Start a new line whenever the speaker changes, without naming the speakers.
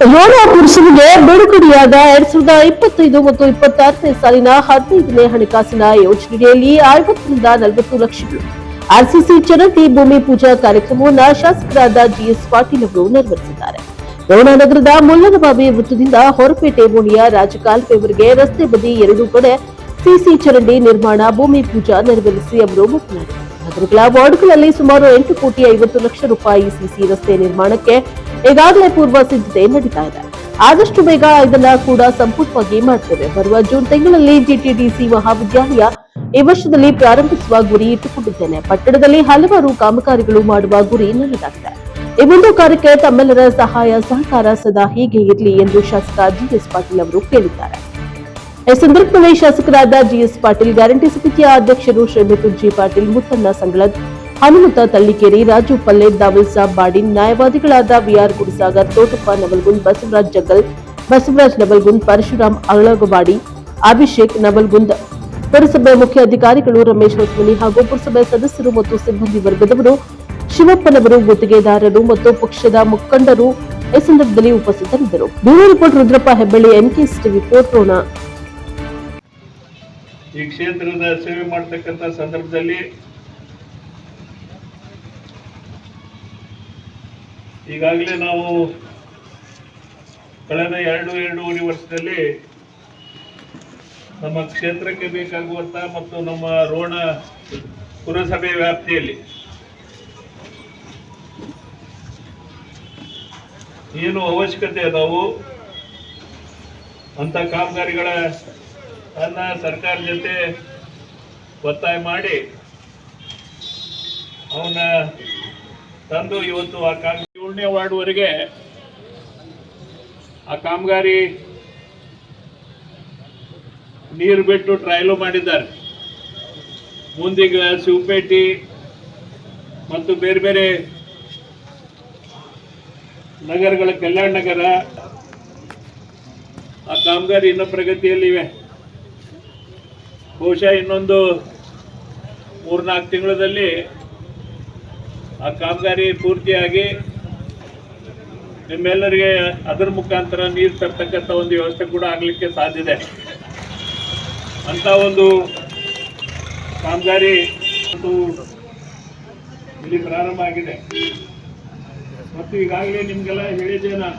ಯೋನ ಪುರುಷರಿಗೆ ಬಿಡುಗಡೆಯಾದ ಎರಡ್ ಸಾವಿರದ ಇಪ್ಪತ್ತೈದು ಮತ್ತು ಇಪ್ಪತ್ತಾರನೇ ಸಾಲಿನ ಹದಿನೈದನೇ ಹಣಕಾಸಿನ ಯೋಜನೆಯಲ್ಲಿ ಐವತ್ತರಿಂದ ನಲವತ್ತು ಲಕ್ಷಗಳು. ಆರ್ಸಿಸಿ ಚರಂಡಿ ಭೂಮಿ ಪೂಜಾ ಕಾರ್ಯಕ್ರಮವನ್ನು ಶಾಸಕರಾದ ಜಿಎಸ್ ಪಾಟೀಲ್ ಅವರು ನೆರವೇರಿಸಿದ್ದಾರೆ. ರೋಣ ನಗರದ ಮುಲ್ಲನಬಾವಿ ವೃತ್ತದಿಂದ ಹೊರಪೇಟೆ ಓಣಿಯ ರಾಜಕಾಲುವೆವರೆಗೆ ರಸ್ತೆ ಬದಿ ಎರಡೂ ಕಡೆ ಸಿಸಿ ಚರಂಡಿ ನಿರ್ಮಾಣ, ಭೂಮಿ ಪೂಜಾ ನೆರವೇರಿಸಿ ಅವರು ಮಾತನಾಡಿದರು. ನಗರಗಳ ವಾರ್ಡ್ಗಳಲ್ಲಿ ಸುಮಾರು ಎಂಟು ಕೋಟಿ ಐವತ್ತು ಲಕ್ಷ ರೂಪಾಯಿ ಸಿಸಿ ರಸ್ತೆ ನಿರ್ಮಾಣಕ್ಕೆ ಈಗಾಗಲೇ ಪೂರ್ವ ಸಿದ್ಧತೆ ನಡೀತಾ ಇದೆ. ಆದಷ್ಟು ಬೇಗ ಇದನ್ನ ಕೂಡ ಸಂಪೂರ್ಣವಾಗಿ ಮಾಡ್ತೇವೆ. ಬರುವ ಜೂನ್ ತಿಂಗಳಲ್ಲಿ ಜಿಟಿಡಿಸಿ ಮಹಾವಿದ್ಯಾಲಯ ಈ ವರ್ಷದಲ್ಲಿ ಪ್ರಾರಂಭಿಸುವ ಗುರಿ ಇಟ್ಟುಕೊಂಡಿದ್ದೇನೆ. ಪಟ್ಟಣದಲ್ಲಿ ಹಲವಾರು ಕಾಮಗಾರಿಗಳು ಮಾಡುವ ಗುರಿ ನನ್ನದಾಗಿದೆ ಈ ಒಂದು ಕಾರ್ಯಕ್ಕೆ ತಮ್ಮೆಲ್ಲರ ಸಹಾಯ ಸಹಕಾರ ಸದಾ ಹೀಗೆ ಇರಲಿ ಎಂದು ಶಾಸಕ ಜಿಎಸ್ ಪಾಟೀಲ್ ಅವರು ಕೇಳಿದ್ದಾರೆ. ಈ ಸಂದರ್ಭದಲ್ಲಿ ಶಾಸಕರಾದ ಜಿಎಸ್ ಪಾಟೀಲ್, ಗ್ಯಾರಂಟಿ ಸಮಿತಿಯ ಅಧ್ಯಕ್ಷರು ಶ್ರೀಮತಿ ಜಿ ಪಾಟೀಲ್, ಮುತ್ತಣ್ಣ ಸಂಗಳದ್ ಹನುಮಂತ ತಳ್ಳಿಕೇರಿ, ರಾಜು ಪಲ್ಲೆ, ದಾವಿಲ್ ಸಾಬ್, ಬಾಡಿ, ನ್ಯಾಯವಾದಿಗಳಾದ ವಿಆರ್ ಗುಡಿಸಾಗರ್, ತೋಟಪ್ಪ ನವಲ್ಗುಂದ್ ಬಸವರಾಜ್ ಜಗ್ಗಲ್ ಬಸವರಾಜ್ ನವಲ್ಗುಂದ್ ಪರಶುರಾಮ್ ಅಳಗವಾಡಿ, ಅಭಿಷೇಕ್ ನವಲ್ಗುಂದ್ ಪುರಸಭೆ ಮುಖ್ಯ ಅಧಿಕಾರಿಗಳು ರಮೇಶ್ ಹೊಸ್ಮನಿ ಹಾಗೂ ಪುರಸಭೆ ಸದಸ್ಯರು ಮತ್ತು ಸಿಬ್ಬಂದಿ ವರ್ಗದವರು, ಶಿವಪ್ಪನವರು ಗುತ್ತಿಗೆದಾರರು ಮತ್ತು ಪಕ್ಷದ ಮುಖಂಡರು ಈ ಸಂದರ್ಭದಲ್ಲಿ ಉಪಸ್ಥಿತರಿದ್ದರು. Bureau report, Rudrappa Hebballi NKS TV Ron.
ಈ ಕ್ಷೇತ್ರದ ಸೇವೆ ಮಾಡತಕ್ಕಂತ ಸಂದರ್ಭದಲ್ಲಿ ಈಗಾಗಲೇ ನಾವು ಕಳೆದ ಎರಡು ಎರಡೂವರೆ ವರ್ಷದಲ್ಲಿ ನಮ್ಮ ಕ್ಷೇತ್ರಕ್ಕೆ ಬೇಕಾಗುವಂತಹ ಮತ್ತು ನಮ್ಮ ರೋಣ ಪುರಸಭೆ ವ್ಯಾಪ್ತಿಯಲ್ಲಿ ಏನು ಅವಶ್ಯಕತೆ ಅದಾವು ಅಂತ ಕಾಮಗಾರಿಗಳ ಅನ್ನ ಸರ್ಕಾರ ಜೊತೆ ಒತ್ತಾಯ ಮಾಡಿ ಅವನ್ನ ತಂದು ಇವತ್ತು ಆ ಕಾಮ ಏಳನೇ ವಾರ್ಡ್ವರೆಗೆ ಆ ಕಾಮಗಾರಿ ನೀರು ಬಿಟ್ಟು ಟ್ರಯಲು ಮಾಡಿದ್ದಾರೆ. ಮುಂದೀಗ ಶಿವಪೇಟೆ ಮತ್ತು ಬೇರೆ ಬೇರೆ ನಗರಗಳ ಕಲ್ಯಾಣ ನಗರ ಆ ಕಾಮಗಾರಿ ಇನ್ನೂ ಪ್ರಗತಿಯಲ್ಲಿವೆ. ಬಹುಶಃ ಇನ್ನೊಂದು ಮೂರ್ನಾಲ್ಕು ತಿಂಗಳಲ್ಲಿ ಆ ಕಾಮಗಾರಿ ಪೂರ್ತಿಯಾಗಿ ನಿಮ್ಮೆಲ್ಲರಿಗೆ ಅದರ ಮುಖಾಂತರ ನೀರು ತರ್ತಕ್ಕಂಥ ಒಂದು ವ್ಯವಸ್ಥೆ ಕೂಡ ಆಗಲಿಕ್ಕೆ ಸಾಧ್ಯತೆ ಅಂತ ಒಂದು ಕಾಮಗಾರಿ ಇಲ್ಲಿ ಪ್ರಾರಂಭ ಆಗಿದೆ. ಮತ್ತು ಈಗಾಗಲೇ ನಿಮಗೆಲ್ಲ ಹೇಳಿದ್ದೆ ನಾನು